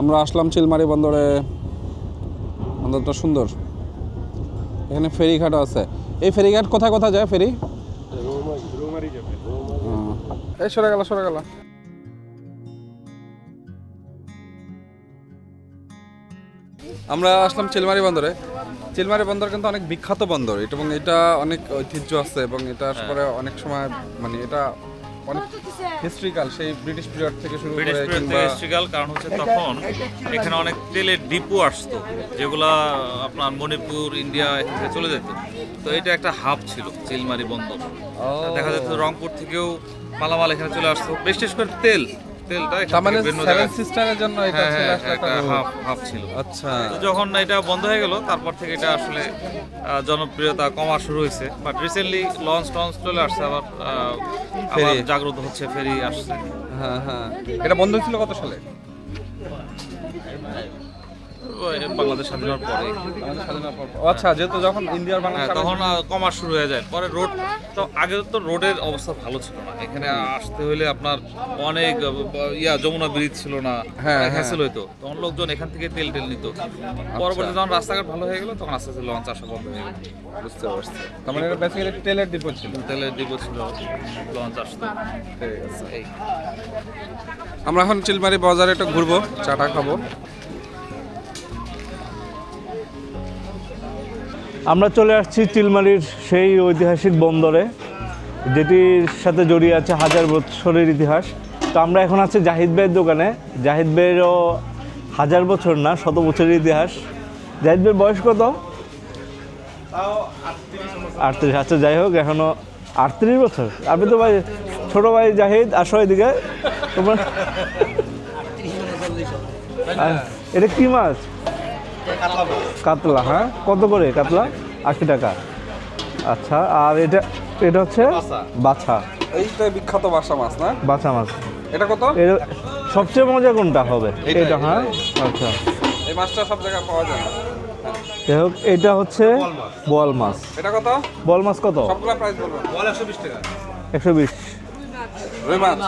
আমরা আসলাম চিলমারি বন্দরে। বন্দরটা সুন্দর। এখানে ফেরিঘাটও আছে। এই ফেরিঘাট কোথায় কোথায় যায় ফেরি? এই সরে গেল সরে গেল আমরা আসলাম চিলমারি বন্দরে। চিলমারি বন্দর কিন্তু অনেক বিখ্যাত বন্দর। এটা এবং এটা অনেক ঐতিহ্য আছে এবং এটা পরে অনেক সময় মানে এটা অনেক হিস্ট্রিক্যাল সেই ব্রিটিশ পিরিয়ড থেকে শুরু ব্রিটিশ পিরিয়ড থেকে হিস্ট্রিক্যাল কারণ হচ্ছে তখন এখানে অনেক তেলের ডিপো আসতো যেগুলা আপনার মণিপুর ইন্ডিয়া এখানে চলে যেত। তো এটা একটা হাব ছিল চিলমারি বন্দর। দেখা যেত রংপুর থেকেও মালামাল এখানে চলে আসতো। বিশেষ করে তেল। তেলটা তার মানে সেভেন সিস্টারের জন্য এটা হ্যাঁ, ছিল একটা হাফ হাব ছিল। আচ্ছা। যখন এটা বন্ধ হয়ে গেল তারপর থেকে এটা আসলে জনপ্রিয়তা কমা শুরু হয়েছে। বাট রিসেন্টলি লঞ্চ টঞ্চ চলে আসছে আবার আবার। জাগ্রত হচ্ছে ফেরি আসছে। হ্যাঁ হ্যাঁ। এটা বন্ধ ছিল কত সালে? বাংলাদেশ স্বাধীন হওয়ার পরে। আচ্ছা যেহেতু যখন ইন্ডিয়ার বাংলা হ্যাঁ, তখন কমা শুরু হয়ে যায়। পরে রোড তো আগে তো রোডের অবস্থা ভালো ছিল না। এখানে আসতে হলে আপনার অনেক ইয়া যমুনা ব্রিজ ছিল না। হ্যাঁ, হ্যাঁ। হ্যাসেল হইতো। তখন লোকজন এখান থেকে তেল টেল নিত। পরবর্তী যখন রাস্তাঘাট ভালো হয়ে গেল তখন আস্তে আস্তে লঞ্চ আসা বন্ধ হয়ে গেল। বুঝতে পারছি। তার মানে এটা বেসিক্যালি তেলের ডিপো ছিল। তেলের ডিপো ছিল লঞ্চ আসতো। ঠিক আছে। আমরা এখন চিলমারি বাজারে একটু ঘুরবো চাটা খাব। আমরা চলে আসছি চিলমারির সেই ঐতিহাসিক বন্দরে যেটির সাথে জড়িয়ে আছে হাজার বছরের ইতিহাস। তো আমরা এখন আছি জাহিদ ভাইয়ের দোকানে। জাহিদ ভাইয়েরও হাজার বছর না শত বছরের ইতিহাস। জাহিদ ভাইয়ের বয়স কত? আটত্রিশ। আচ্ছা যাই হোক এখনও আটত্রিশ বছর। আপনি তো ভাই ছোট ভাই জাহিদ আসো এদিকে। তোমার এটা কি মাছ? কাতলা হ্যাঁ? কত করে কাতলা? আশি টাকা। আচ্ছা আর এটা এটা হচ্ছে? বাছা। এইটা বিখ্যাত বাসা মাছ না? বাছা মাছ। এটা কত? সবচেয়ে মজা কোনটা হবে? এটা হ্যাঁ? আচ্ছা। এই মাছটা সব জায়গায় পাওয়া যায়। না যাই হোক এটা হচ্ছে বল মাছ। এটা কত? বল মাছ কত? সবগুলা প্রাইস বলবেন একশো বিশ। রুই মাছ?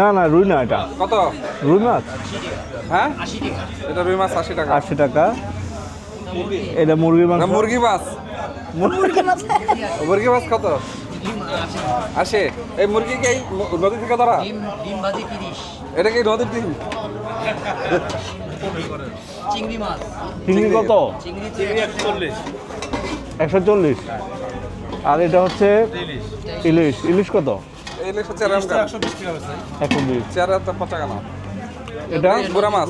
না না রুই না এটা। কত? রুই মাছ? হ্যাঁ? এটা রুই মাছ আশি টাকা। আশি টাকা। এটা মুরগির মাংস না মুরগি মাছ। মুরগি মাছ। কত? আসে এই মুরগি কি নদী থেকে ধরা? ডিম ডিম ভাজি তিরিশ। এটা কি নদীর ডিম? চিংড়ি মাছ। চিংড়ি কত? চিংড়ি চল্লিশ একশো চল্লিশ। আর এটা হচ্ছে ইলিশ। ইলিশ কত? এই ইলিশ হচ্ছে এরকম কেন? একশো বিশ চেয়ার তো পচা কেন? এটা? গুড়া মাছ।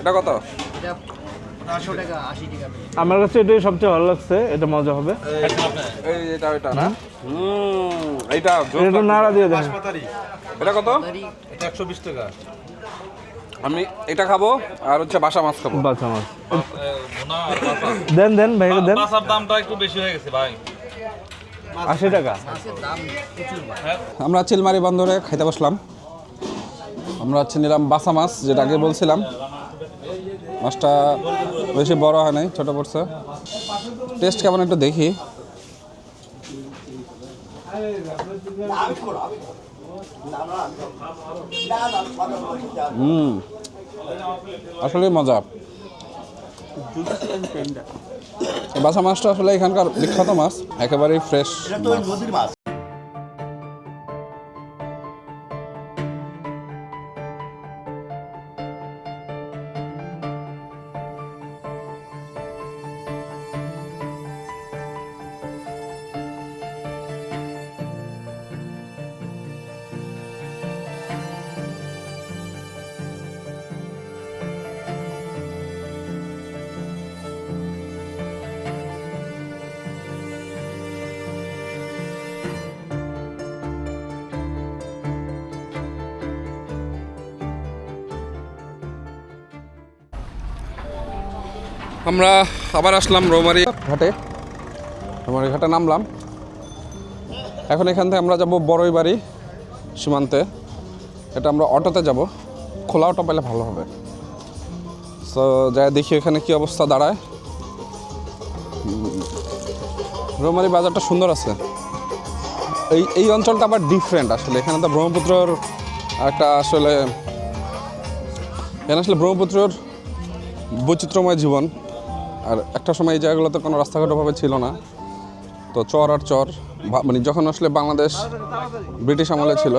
এটা কত? এটা টাকা টাকা আমার কাছে এটাই সবচেয়ে ভালো লাগছে এটা মজা হবে। এই এটা ওইটা না? হুম। এইটা এটা নাড়া দিয়ে দেন। এটা কত? তারি আমি এটা খাব আর হচ্ছে বাসা মাছ খাব। বাচ্চা মাছ। দেন দেন ভাইকে দেন। মাছের দামটা একটু বেশি হয়ে গেছে ভাই। আশি টাকা? আমরা চিলমারি বন্দরে খাইতে বসলাম। আমরা হচ্ছে নিলাম বাসা মাছ, যেটা আগে বলছিলাম। মাছটা বেশি বড় হয় নাই, ছোট পড়ছে। টেস্ট কেমন একটু দেখি। হুম আসলে মজা। বাসা মাছটা আসলে এখানকার বিখ্যাত মাছ একেবারেই ফ্রেশ আমরা আবার আসলাম রৌমারি ঘাটে। রৌমারি ঘাটে নামলাম। এখন এখান থেকে আমরা যাব বড়ই বাড়ি সীমান্তে। এটা আমরা অটোতে যাব। খোলা অটো পেলে ভালো হবে। তো যাই দেখি এখানে কি অবস্থা দাঁড়ায়। রৌমারি বাজারটা সুন্দর আছে। এই এই অঞ্চলটা আবার ডিফারেন্ট আসলে। এখানে তো ব্রহ্মপুত্রর একটা আসলে, এখানে আসলে ব্রহ্মপুত্রর বৈচিত্র্যময় জীবন। আর একটা সময় এই জায়গাগুলোতে কোনো রাস্তাঘাট অভাবে ছিল না। তো চর আর চর মানে যখন আসলে বাংলাদেশ ব্রিটিশ আমলে ছিল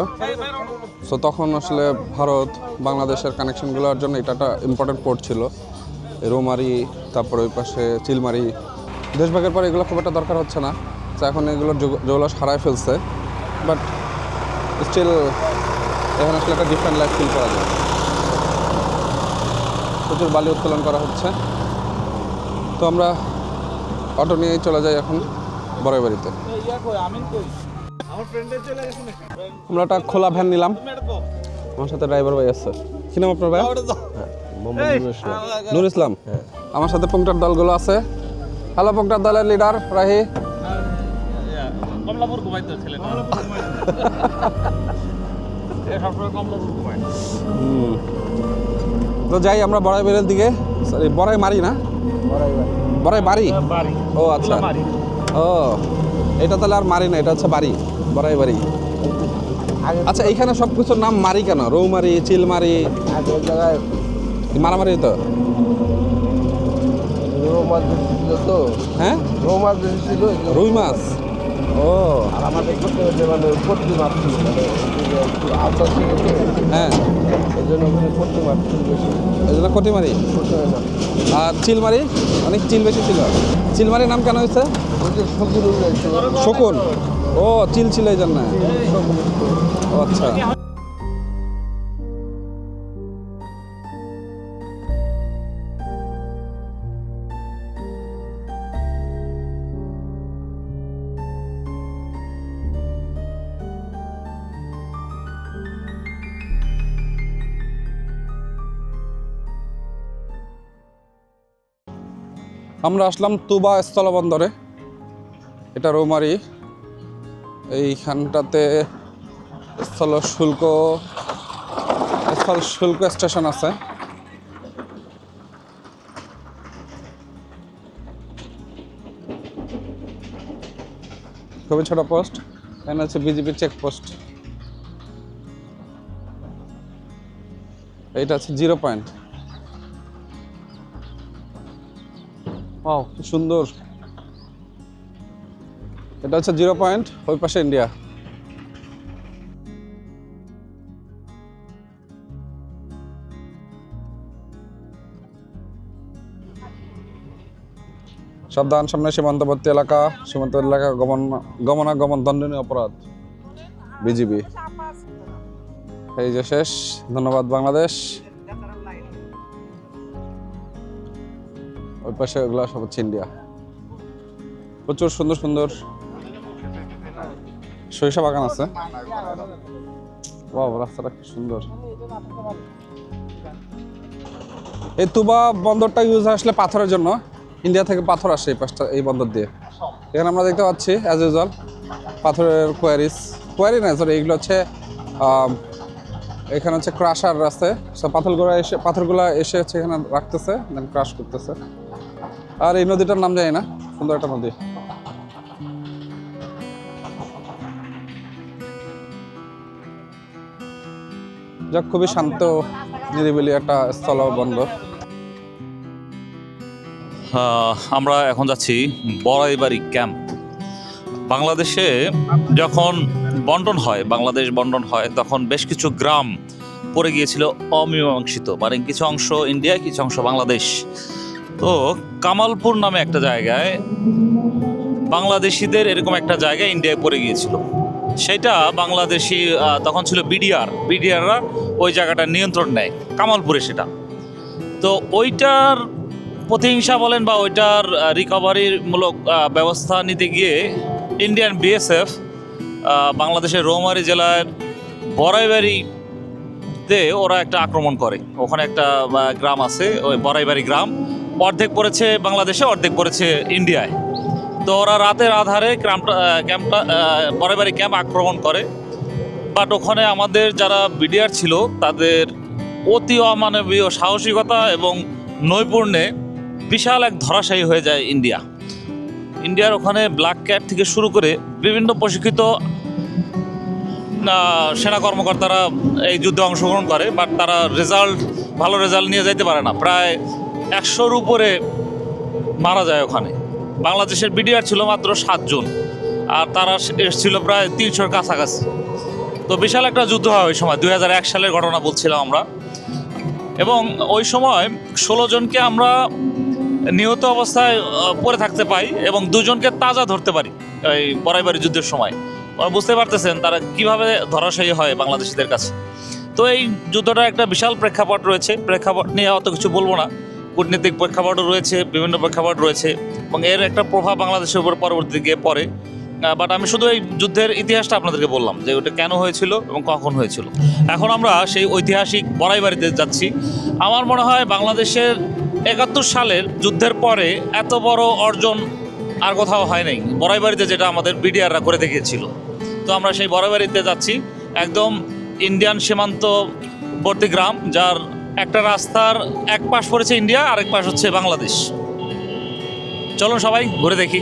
সো তখন আসলে ভারত, বাংলাদেশের কানেকশনগুলোর জন্য এটা একটা ইম্পর্টেন্ট পোর্ট ছিল। রৌমারি, তারপরে ওই পাশে চিলমারি। দেশভাগের পর এগুলো খুব একটা দরকার হচ্ছে না। তো এখন এগুলোর জৌলস হারায় ফেলছে। বাট স্টিল এখন আসলে একটা ডিফারেন্ট লাইফ ফিল করা যায়। প্রচুর বালি উত্তোলন করা হচ্ছে। তো আমরা অটো নিয়েই চলে যাই এখন বড়ই বাড়িতে। আমরা একটা খোলা ভ্যান নিলাম। আমার সাথে ড্রাইভার ভাই আছে। কি নাম আপনার ভাই নুর ইসলাম। আমার সাথে পংটার দলগুলো আছে। হ্যালো পংটার দলের লিডার রাহি। তো। যাই আমরা বড়াই বেড়ের দিকে সরি বড়াই মারি না। বড়াই বাড়ি? ও আচ্ছা। ও এটা তাহলে আর মারি না এটা হচ্ছে বাড়ি বড়াই বাড়ি। আচ্ছা এইখানে সব কিছুর নাম মারি কেন? রৌমারি চিলমারি? মারামারি তো। হ্যাঁ? রৌ মাছ ছিল রুই মাছ? ও। আর আমাদের মানে পট্টি মাছ মানে হ্যাঁ। এই জন্য ওখানে পট্টি মাছ এই জন্য হয় না আর চিলমারি অনেক চিল বেশি ছিল। চিলমারির নাম কেন হয়েছে? শকুন। ও চিল ছিল এই জন্য। ও আচ্ছা। আমরা আসলাম তুবা স্থলবন্দরে। এটা রৌমারি। এইখানটাতে স্থল শুল্ক স্থল শুল্ক স্টেশন আছে। খুবই ছোট পোস্ট, এখানে হচ্ছে বিজেপি চেকপোস্ট এইটা হচ্ছে জিরো পয়েন্ট ও কি সুন্দর। এটা হচ্ছে জিরো পয়েন্ট, ওই পাশে ইন্ডিয়া। সাবধান, সামনে সীমান্তবর্তী এলাকা। সীমান্ত এলাকা গমন, গমনাগমন দণ্ডনীয় অপরাধ। বিজিবি। এই যে শেষ, ধন্যবাদ বাংলাদেশ। ওই পাশে ওগুলো সব হচ্ছে ইন্ডিয়া প্রচুর সুন্দর সুন্দর সরিষা বাগান আছে। বাহ রাস্তাটা কি সুন্দর। এই তুবা বন্দরটা ইউজ আসলে পাথরের জন্য। ইন্ডিয়া থেকে পাথর আসে এই পাশটা, এই বন্দর দিয়ে। এখানে আমরা দেখতে পাচ্ছি অ্যাজ ইউজুয়াল পাথরের কোয়ারিস কোয়ারি না সরি এইগুলো হচ্ছে এখানে হচ্ছে ক্রাশার রাস্তায় সব পাথরগুলো এসে পাথরগুলো এসে হচ্ছে এখানে রাখতেছে দেন ক্রাশ করতেছে। আর এই নদীটার নাম জানি না সুন্দর একটা নদী। যাক খুবই শান্ত নিরিবিলি একটা স্থল বন্দর আহ, আমরা এখন যাচ্ছি বড়াইবাড়ি ক্যাম্প। বাংলাদেশে যখন বন্টন হয় বাংলাদেশ বন্টন হয় তখন বেশ কিছু গ্রাম পড়ে গিয়েছিল অমীমাংসিত। মানে কিছু অংশ ইন্ডিয়া কিছু অংশ বাংলাদেশ। তো কামালপুর নামে একটা জায়গায় বাংলাদেশিদের এরকম একটা জায়গায় ইন্ডিয়ায় পড়ে গিয়েছিল। সেটা বাংলাদেশি তখন ছিল বিডিআর বিডিআররা ওই জায়গাটা নিয়ন্ত্রণ নেয়, কামালপুরে সেটা। তো ওইটার প্রতিহিংসা বলেন বা ওইটার রিকভারিমূলক ব্যবস্থা নিতে গিয়ে ইন্ডিয়ান বিএসএফ বাংলাদেশের রৌমারী জেলার বড়াইবাড়িতে ওরা একটা আক্রমণ করে। ওখানে একটা গ্রাম আছে, ওই বড়াইবাড়ি গ্রাম। অর্ধেক পড়েছে বাংলাদেশে, অর্ধেক পড়েছে ইন্ডিয়ায়। তো ওরা রাতের আধারে ক্যাম্পটা ক্যাম্পটা বড়াইবাড়ি ক্যাম্প আক্রমণ করে। বাট ওখানে আমাদের যারা বিডিআর ছিল, তাদের অতি অমানবীয় সাহসিকতা এবং নৈপুণ্যে বিশাল এক ধরাশায়ী হয়ে যায় ইন্ডিয়া। ইন্ডিয়ার ওখানে ব্ল্যাক ক্যাট থেকে শুরু করে বিভিন্ন প্রশিক্ষিত সেনা কর্মকর্তারা এই যুদ্ধে অংশগ্রহণ করে, বাট তারা রেজাল্ট, ভালো রেজাল্ট নিয়ে যাইতে পারে না। প্রায় একশোর উপরে মারা যায় ওখানে। বাংলাদেশের বিডিআর ছিল মাত্র সাতজন আর তারা এসেছিল প্রায় তিনশোর কাছাকাছি। তো বিশাল একটা যুদ্ধ হয় ওই সময় দু হাজার এক সালের ঘটনা বলছিলাম আমরা। এবং ওই সময় ষোলো জনকে আমরা নিহত অবস্থায় পড়ে থাকতে পাই এবং দুজনকে তাজা ধরতে পারি এই বড়াইবাড়ি যুদ্ধের সময়। বুঝতে পারতেছেন তারা কীভাবে ধরাশায়ী হয় বাংলাদেশিদের কাছে। তো এই যুদ্ধটা একটা বিশাল প্রেক্ষাপট রয়েছে। প্রেক্ষাপট নিয়ে অত কিছু বলব না। কূটনীতিক প্রেক্ষাপটও রয়েছে, বিভিন্ন প্রেক্ষাপট রয়েছে, এবং এর একটা প্রভাব বাংলাদেশের উপর পরবর্তীতে গিয়ে পড়ে। বাট আমি শুধু এই যুদ্ধের ইতিহাসটা আপনাদেরকে বললাম, যে ওটা কেন হয়েছিল এবং কখন হয়েছিল। এখন আমরা সেই ঐতিহাসিক বড়াই বাড়িতে যাচ্ছি। আমার মনে হয় বাংলাদেশের একাত্তর সালের যুদ্ধের পরে এত বড় অর্জন আর কোথাও হয় নাই। বড়াই বাড়িতে যেটা আমাদের বিডিআররা করে দেখিয়েছিল। তো আমরা সেই বড়াই বাড়িতে যাচ্ছি, একদম ইন্ডিয়ান সীমান্তবর্তী গ্রাম, যার একটা রাস্তার এক পাশ পড়েছে ইন্ডিয়া আরেক পাশ হচ্ছে বাংলাদেশ। চলুন সবাই ঘুরে দেখি।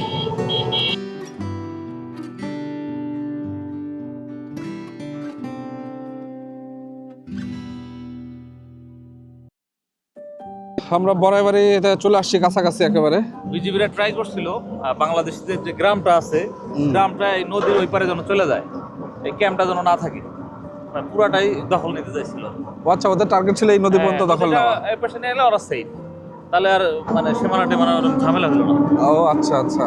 আমরা বড়াইবাড়িতে চলে আসছি কাছাকাছি একেবারে। বিজিবিরা ট্রাই করছিল আহ, বাংলাদেশিদের যে গ্রামটা আছে গ্রামটা এই নদীর ওই পারে যেন চলে যায় এই ক্যাম্পটা যেন না থাকে। পুরাটাই দখল নিতে চাইছিল। আচ্ছা ওদের টার্গেট ছিল এই নদী পর্যন্ত হ্যাঁ, দখল নদীটা নেওয়া। এই পাশে নিয়ে এলে ওরা সেফ তাহলে আর মানে সীমানা টেমানা ওরকম ঝামেলা হলো না। ও আচ্ছা আচ্ছা।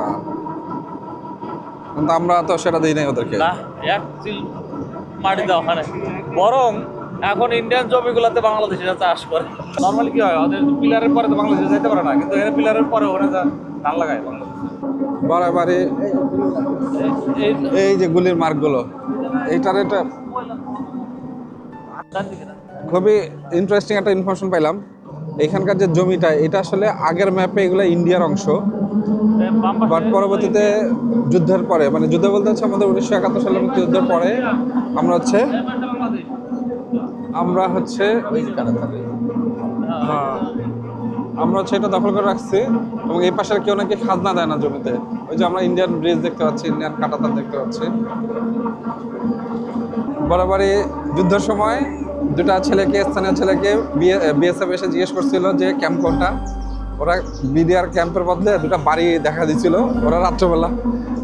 কিন্তু আমরা তো সেটা দিই নাই ওদেরকে। না এক চিল মাটি দেওয়া হয় বরং এখন ইন্ডিয়ান জমিগুলোতে বাংলাদেশিরা চাষ করে। নর্মালি কি হয় ওদের পিলারের পরে তো বাংলাদেশে যেতে পারে না কিন্তু এখানে পিলারের পরে ওরা যা ধান লাগায় বাংলাদেশ। বড়াইবাড়ি এই যে গুলির মার্কগুলো এইটার এটা খুবই ইন্টারেস্টিং একটা ইনফরমেশন পাইলাম। এখানকার যে জমিটা এটা আসলে আগের ম্যাপে এগুলো ইন্ডিয়ার অংশ। বাট পরবর্তীতে যুদ্ধের পরে মানে যুদ্ধ বলতে হচ্ছে আমাদের উনিশশো একাত্তর সালের মুক্তিযুদ্ধের পরে আমরা হচ্ছে আমরা হচ্ছে হ্যাঁ, আমরা হচ্ছে এটা দখল করে রাখছি এবং এই পাশের কেউ নাকি খাজনা দেয় না জমিতে। ওই যে আমরা ইন্ডিয়ান ব্রিজ দেখতে পাচ্ছি ইন্ডিয়ান কাটাতার দেখতে পাচ্ছি। বরাবরই যুদ্ধের সময় দুটা ছেলেকে, স্থানীয় ছেলেকে বিএসএফ এসে জিজ্ঞেস করছিল যে, ক্যাম্প কোনটা? ওরা বিডিআর ক্যাম্পের বদলে দুটা বাড়ি দেখা দিছিল ওরা রাত্রবেলা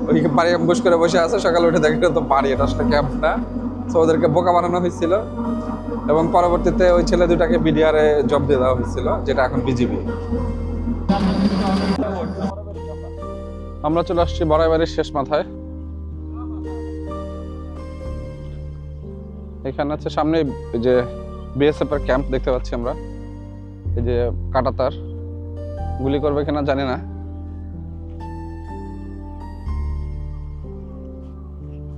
ওই বাড়ি অ্যাম্বুশ করে বসে আছে, সকালে উঠে দেখে তো বাড়ি, এটা আসলে ক্যাম্প না তো ওদেরকে বোকা বানানো হয়েছিল এবং পরবর্তীতে ওই ছেলে দুটাকে বিডিআরে জব দিয়ে দেওয়া হয়েছিল, যেটা এখন বিজিবি আমরা চলে আসছি বড়াইবাড়ির শেষ মাথায়। এখানে আছে সামনে এই যে বিএসএফ এর ক্যাম্প দেখতে পাচ্ছি আমরা। এই যে কাটাতার। গুলি করবে কিনা জানি না।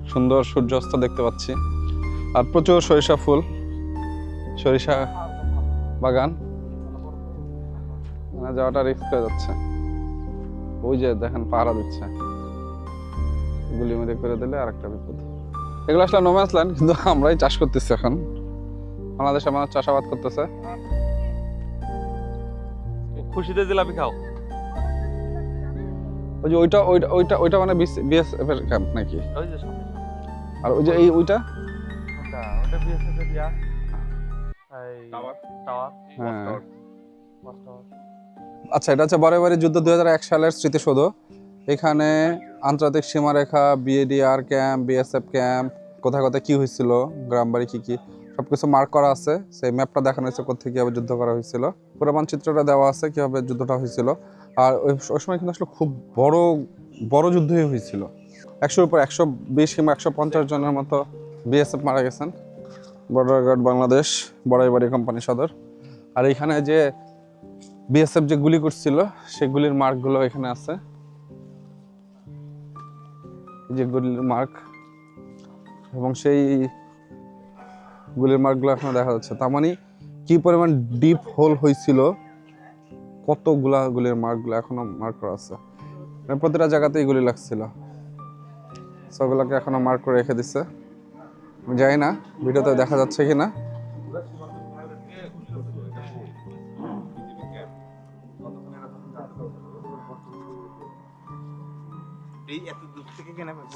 সুন্দর সূর্যাস্ত দেখতে পাচ্ছি। আর প্রচুর সরিষা ফুল। সরিষা বাগান। যাওয়াটা রিস্ক হয়ে যাচ্ছে। ওই যে দেখেন পাহারা দিচ্ছে। গুলি মেরে করে দিলে আর একটা বিপদ। এগুলো আসলে নোম্যান্স ল্যান্ড কিন্তু আমরাই চাষ করতেছি এখন। বাংলাদেশে মানুষ চাষাবাদ করতেছে। খুশিতে জিলাপি খাও। ওই যে ওইটা ওইটা ওইটা ওইটা মানে বিএসএফ এর ক্যাম্প নাকি? ওই যে সামনে আর ওই যে এই ওইটা? ওটা ওটা বিএসএফ এর ইয়া এই টাওয়ার। টাওয়ার। হ্যাঁ। আচ্ছা এটা হচ্ছে বরাবরই যুদ্ধ দুই হাজার এক সালের স্মৃতিসৌধ। এখানে আন্তর্জাতিক সীমারেখা বিএডিআর ক্যাম্প বিএসএফ ক্যাম্প কোথায় কোথায় কী হয়েছিল, গ্রাম বাড়ি কী সব কিছু মার্ক করা আছে। সেই ম্যাপটা দেখানো হয়েছে কোথায় কীভাবে যুদ্ধ করা হয়েছিল। পুরো মানচিত্রটা দেওয়া আছে কীভাবে যুদ্ধটা হয়েছিল। আর ওই সময় কিন্তু আসলে খুব বড় বড় যুদ্ধই হয়েছিল। একশোর উপর একশো বিশ কিংবা একশো পঞ্চাশ জনের মতো বিএসএফ মারা গেছেন। Border guard Bangladesh Boraibari company সদর। আর এখানে যে বিএসএফ যে গুলি করছিল, সেই গুলির মার্কগুলো এখানে আছে। যে গুলির মার্ক এবং সেই গুলির মার্কগুলো এখনও দেখা যাচ্ছে। তার মানে কি পরিমাণ ডিপ হোল হয়েছিল, কতগুলা গুলির মার্কগুলো এখনও মার্ক করা আছে? মানে প্রতিটা জায়গাতেই গুলি লাগছিল। সবগুলোকে এখনও মার্ক করে রেখে দিচ্ছে আমি জানি না, ভিডিওতে দেখা যাচ্ছে কি না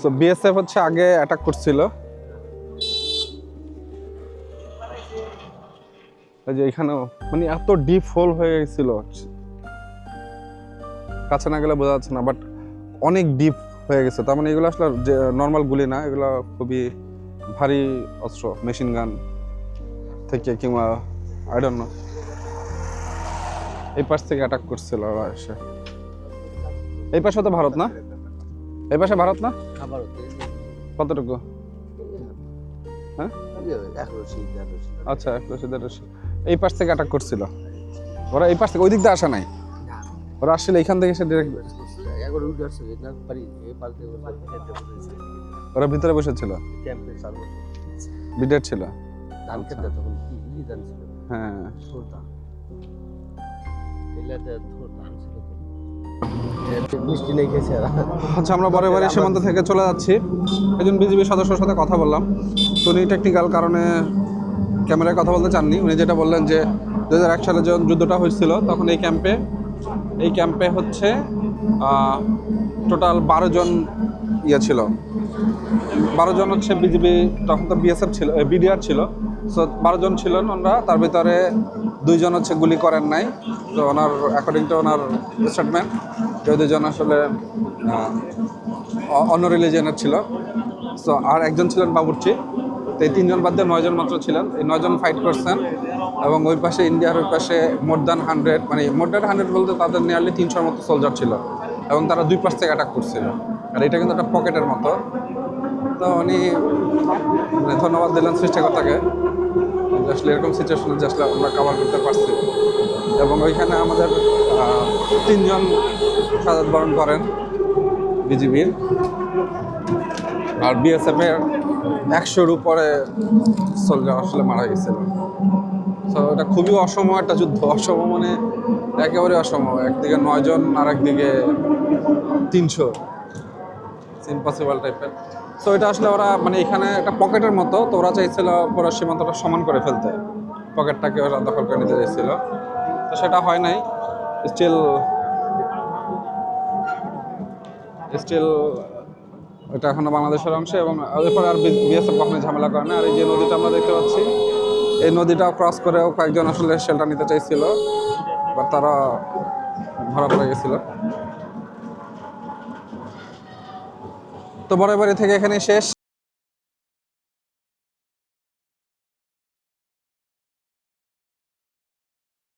তো বিএসএফ হচ্ছে আগে অ্যাটাক করছিল। যে এখানেও মানে এত ডিপ হোল হয়ে গেছিল। কাছে না গেলে বোঝা যাচ্ছে না বাট অনেক ডিপ হয়ে গেছে। তার মানে এগুলো আসলে যে নর্মাল গুলি না, এগুলো খুবই ভারী অস্ত্র মেশিন গান থেকে কিংবা আইডন এই পাশ থেকে অ্যাটাক করছিল এই পাশে তো ভারত না? এই পাশে ভারত না? আবার কতটুকু? হ্যাঁ? এগারোশি তেরোশি আচ্ছা একশো দেড়শো। এই পাশ থেকে অ্যাটাক করছিল। ওরা এই পাশ থেকে ওই দিক দিয়ে আসা নাই? ওরা আসলে এইখান থেকে এসে ডিরেক্ট ওরা ভিতরে বসেছিল? বিডেট ছিল? ই ধান ছিল। হ্যাঁ। মিষ্টি নেই আচ্ছা আমরা পরে বারে সীমান্ত থেকে চলে যাচ্ছি। একজন বিজিবি সদস্যের সাথে কথা বললাম। তো উনি টেকনিক্যাল কারণে ক্যামেরায় কথা বলতে চাননি। উনি যেটা বললেন যে দু হাজার এক সালে যখন যুদ্ধটা হয়েছিল, তখন এই ক্যাম্পে এই ক্যাম্পে হচ্ছে টোটাল বারো জন ইয়ে ছিল। বারো জন হচ্ছে বিজিবি তখন তো বিএসএফ ছিল বিডিআর ছিল। সো বারো জন ছিলেন ওনারা। তার ভিতরে দুইজন হচ্ছে গুলি করেন নাই, তো ওনার অ্যাকর্ডিং টু ওনার স্টেটমেন্ট যে দুজন আসলে অন্য রিলিজনের ছিল। সো আর একজন ছিলেন বাবুর্চি, তো এই তিনজন বাদ দিয়ে নয়জন মাত্র ছিলেন। এই নয়জন ফাইট করছেন, এবং ওই পাশে ইন্ডিয়ার ওই পাশে মোর দ্যান হান্ড্রেড মানে মোর দ্যান হান্ড্রেড বলতে তাদের নিয়ারলি তিনশোর মতো সোলজার ছিল, এবং তারা দুই পাশ থেকে অ্যাটাক করছিল। আর এটা কিন্তু একটা পকেটের মতো। তো উনি মানে ধন্যবাদ দিলেন সৃষ্টিকর্তাকে। আসলে এরকম সিচুয়েশনে যে আসলে আমরা কাভার করতে পারছি। এবং ওইখানে আমাদের তিনজন সাজাত বরণ করেন বিজিবির। আর বিএসএফ এর একশোর উপরে সোলজার আসলে মারা গেছিল। তো এটা খুবই অসম একটা যুদ্ধ। অসম মানে একেবারে অসম। একদিকে নয়জন আর একদিকে তিনশো। ইম্পসিবল টাইপের তো এটা আসলে ওরা মানে এখানে একটা পকেটের মতো, তো ওরা চাইছিল পুরো সীমান্তটা সমান করে ফেলতে। পকেটটাকে ওরা দখল করে নিতে চাইছিল। তো সেটা হয় নাই। স্টিল স্টিল এটা এখনও বাংলাদেশের অংশ এবং এরপরে আর বিএসএফ কখনো ঝামেলা করে না। আর এই যে নদীটা আমরা দেখতে পাচ্ছি, এই নদীটা ক্রস করেও কয়েকজন আসলে শেল্টার নিতে চাইছিল বা তারা ধরা পড়ে গেছিল। তো বরাবরই থেকে এখানে শেষ।